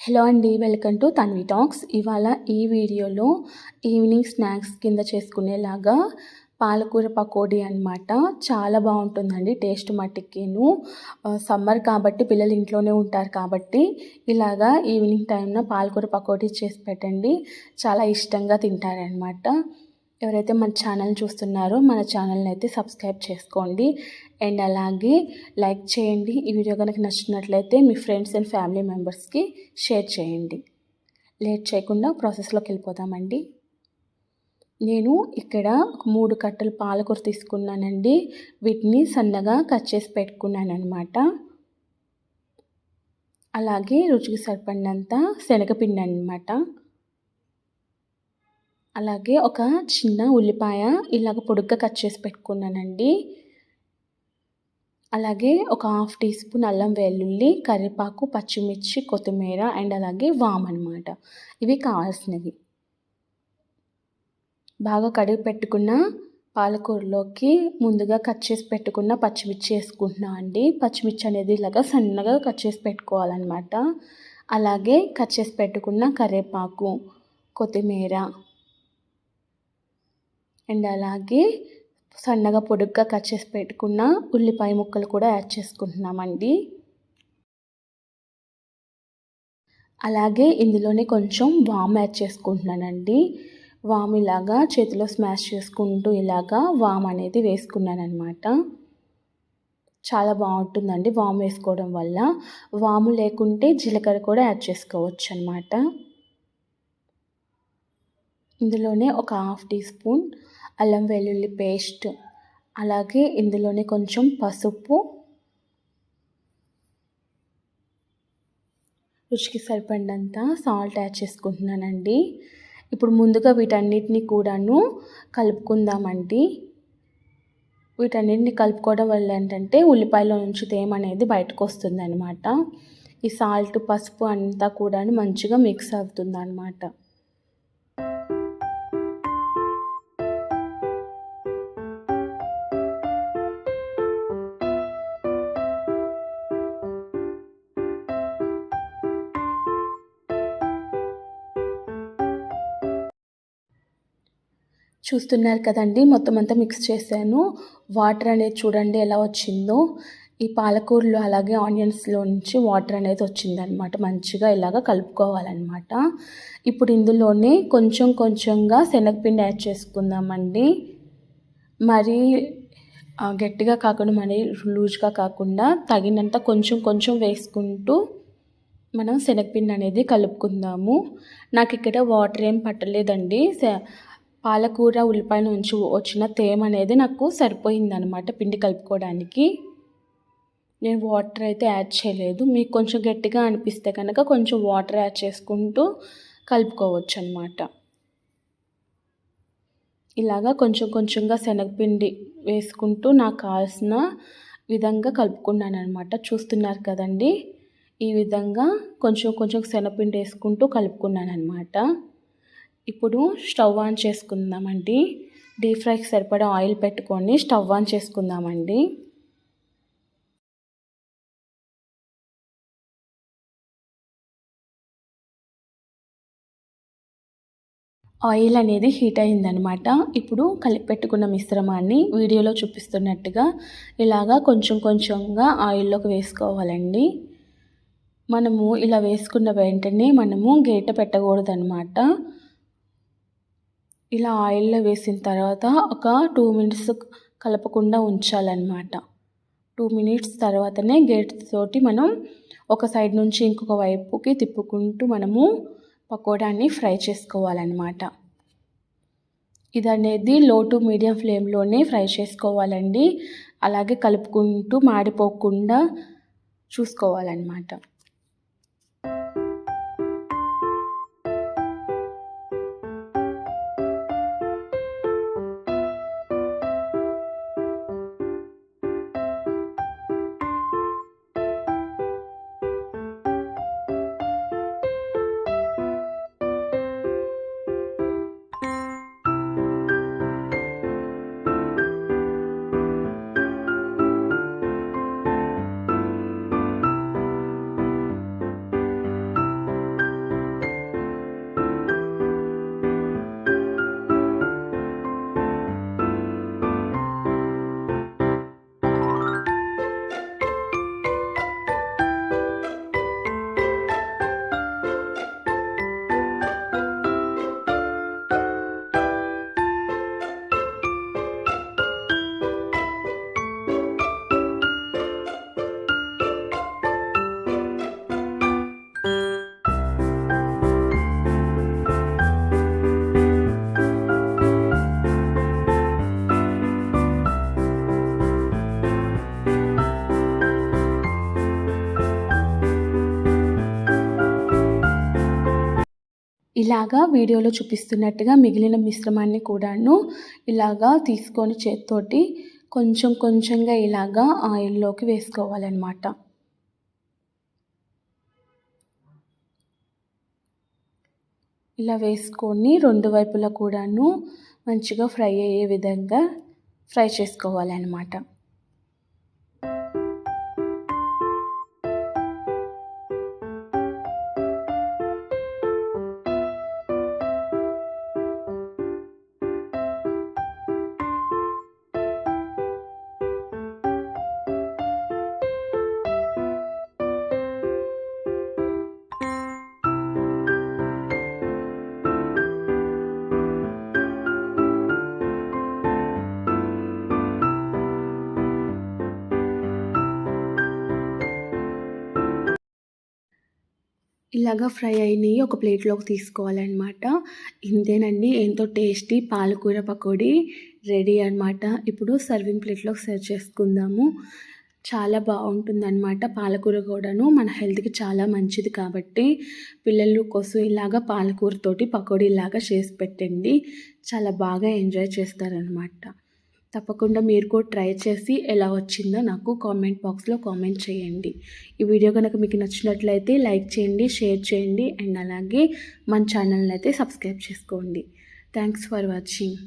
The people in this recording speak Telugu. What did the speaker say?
హలో అండి వెల్కమ్ టు తన్వి టాక్స్. ఇవాళ ఈ వీడియోలో ఈవినింగ్ స్నాక్స్ కింద చేసుకునేలాగా పాలకూర పకోడీ అనమాట చాలా బాగుంటుందండి టేస్ట్ మట్టికిను సమ్మర్ కాబట్టి పిల్లలు ఇంట్లోనే ఉంటారు కాబట్టి ఇలాగా ఈవినింగ్ టైంలో పాలకూర పకోడీ చేసి పెట్టండి. చాలా ఇష్టంగా తింటారనమాట ఎవరైతే మన ఛానల్ చూస్తున్నారో మన ఛానల్ని అయితే సబ్స్క్రైబ్ చేసుకోండి. అండ్ అలాగే లైక్ చేయండి. ఈ వీడియో కనుక నచ్చినట్లయితే మీ ఫ్రెండ్స్ అండ్ ఫ్యామిలీ మెంబర్స్కి షేర్ చేయండి. లేట్ చేయకుండా ప్రాసెస్లోకి వెళ్ళిపోదామండి. నేను ఇక్కడ మూడు కట్టలు పాలకూర తీసుకున్నానండి. వీటిని సన్నగా కట్ చేసి పెట్టుకున్నాను అనమాట అలాగే రుచికి సరిపడినంత శనగపిండి అనమాట అలాగే ఒక చిన్న ఉల్లిపాయ ఇలాగ పొడుగ్గా కట్ చేసి పెట్టుకున్నానండి. అలాగే ఒక హాఫ్ టీ స్పూన్ అల్లం వెల్లుల్లి కరివేపాకు పచ్చిమిర్చి కొత్తిమీర అండ్ అలాగే వామ్ అనమాట ఇవి కావాల్సినవి. బాగా కడిగి పెట్టుకున్న పాలకూరలోకి ముందుగా కట్ చేసి పెట్టుకున్న పచ్చిమిర్చి వేసుకుంటున్నాం అండి. పచ్చిమిర్చి అనేది ఇలాగా సన్నగా కట్ చేసి పెట్టుకోవాలన్నమాట. అలాగే కట్ చేసి పెట్టుకున్న కరివేపాకు కొత్తిమీర అండ్ అలాగే సన్నగా పొడుగ్గా కట్ చేసి పెట్టుకున్న ఉల్లిపాయ ముక్కలు కూడా యాడ్ చేసుకుంటున్నామండి. అలాగే ఇందులోనే కొంచెం వామ్ యాడ్ చేసుకుంటున్నానండి. వామ్ ఇలాగా చేతిలో స్మాష్ చేసుకుంటూ ఇలాగా వామ్ అనేది వేసుకున్నాను అనమాట చాలా బాగుంటుందండి వామ్ వేసుకోవడం వల్ల. వాము లేకుంటే జీలకర్ర కూడా యాడ్ చేసుకోవచ్చు అనమాట ఇందులోనే ఒక హాఫ్ టీ స్పూన్ అల్లం వెల్లుల్లి పేస్ట్ అలాగే ఇందులోనే కొంచెం పసుపు. రుచికి సరిపడినంత సాల్ట్ యాడ్ చేసుకుంటున్నానండి. ఇప్పుడు ముందుగా వీటన్నిటిని కూడాను కలుపుకుందామండి. వీటన్నిటిని కలుపుకోవడం వల్ల ఏంటంటే ఉల్లిపాయలో నుంచి తేమ అనేది బయటకు వస్తుంది అనమాట ఈ సాల్ట్ పసుపు అంతా కూడాను మంచిగా మిక్స్ అవుతుంది అనమాట చూస్తున్నారు కదండి. మొత్తం అంతా మిక్స్ చేశాను. వాటర్ అనేది చూడండి ఎలా వచ్చిందో. ఈ పాలకూరలో అలాగే ఆనియన్స్లో నుంచి వాటర్ అనేది వచ్చిందనమాట మంచిగా ఇలాగ కలుపుకోవాలన్నమాట. ఇప్పుడు ఇందులోనే కొంచెం కొంచెంగా శనగపిండి యాడ్ చేసుకుందామండి. మరి గట్టిగా కాకుండా మరి లూజ్గా కాకుండా తగినంత కొంచెం కొంచెం వేసుకుంటూ మనం శనగపిండి అనేది కలుపుకుందాము. నాకు ఇక్కడ వాటర్ ఏం పట్టలేదండి. పాలకూర ఉల్లిపాయ నుంచి వచ్చిన తేమ అనేది నాకు సరిపోయిందనమాట పిండి కలుపుకోవడానికి. నేను వాటర్ అయితే యాడ్ చేయలేదు. మీకు కొంచెం గట్టిగా అనిపిస్తే కనుక కొంచెం వాటర్ యాడ్ చేసుకుంటూ కలుపుకోవచ్చు అనమాట ఇలాగా కొంచెం కొంచెంగా శనగపిండి వేసుకుంటూ నాకు కావాల్సిన విధంగా కలుపుకున్నాను అనమాట చూస్తున్నారు కదండి? ఈ విధంగా కొంచెం కొంచెం శనగపిండి వేసుకుంటూ కలుపుకున్నాను అనమాట ఇప్పుడు స్టవ్ ఆన్ చేసుకుందామండి. డీప్ ఫ్రైకి సరిపడా ఆయిల్ పెట్టుకొని స్టవ్ ఆన్ చేసుకుందామండి. ఆయిల్ అనేది హీట్ అయిందనమాట. ఇప్పుడు కలిపి పెట్టుకున్న మిశ్రమాన్ని వీడియోలో చూపిస్తున్నట్టుగా ఇలాగా కొంచెం కొంచెంగా ఆయిల్లోకి వేసుకోవాలండి. మనము ఇలా వేసుకున్న వెంటనే మనము గేట పెట్టకూడదు అనమాట ఇలా ఆయిల్లో వేసిన తర్వాత ఒక టూ మినిట్స్ కలపకుండా ఉంచాలన్నమాట. టూ మినిట్స్ తర్వాతనే గేట్ తోటి మనం ఒక సైడ్ నుంచి ఇంకొక వైపుకి తిప్పుకుంటూ మనము పకోడాన్ని ఫ్రై చేసుకోవాలన్నమాట. ఇది అనేది లో టు మీడియం ఫ్లేమ్లోనే ఫ్రై చేసుకోవాలండి. అలాగే కలుపుకుంటూ మాడిపోకుండా చూసుకోవాలన్నమాట. ఇలాగా వీడియోలో చూపిస్తున్నట్టుగా మిగిలిన మిశ్రమాన్ని కూడాను ఇలాగా తీసుకొని చేత్తోటి కొంచెం కొంచెంగా ఇలాగా ఆయిల్లోకి వేసుకోవాలన్నమాట. ఇలా వేసుకొని రెండు వైపులా కూడాను మంచిగా ఫ్రై అయ్యే విధంగా ఫ్రై చేసుకోవాలన్నమాట. ఇలాగా ఫ్రై అయినవి ఒక ప్లేట్లోకి తీసుకోవాలన్నమాట. ఇంతేనండి ఎంతో టేస్టీ పాలకూర పకోడీ రెడీ అనమాట ఇప్పుడు సర్వింగ్ ప్లేట్లోకి సర్వ్ చేసుకుందాము. చాలా బాగుంటుందన్నమాట పాలకూర కూడాను. మన హెల్త్కి చాలా మంచిది కాబట్టి పిల్లల కోసం ఇలాగా పాలకూరతోటి పకోడీలాగా చేసి పెట్టండి. చాలా బాగా ఎంజాయ్ చేస్తారనమాట తప్పకుండా మీరు కూడా ట్రై చేసి ఎలా వచ్చిందో నాకు కామెంట్ బాక్స్లో కామెంట్ చేయండి. ఈ వీడియో కనుక మీకు నచ్చినట్లయితే లైక్ చేయండి షేర్ చేయండి అండ్ అలాగే మన ఛానల్ని అయితే సబ్స్క్రైబ్ చేసుకోండి. Thanks for watching.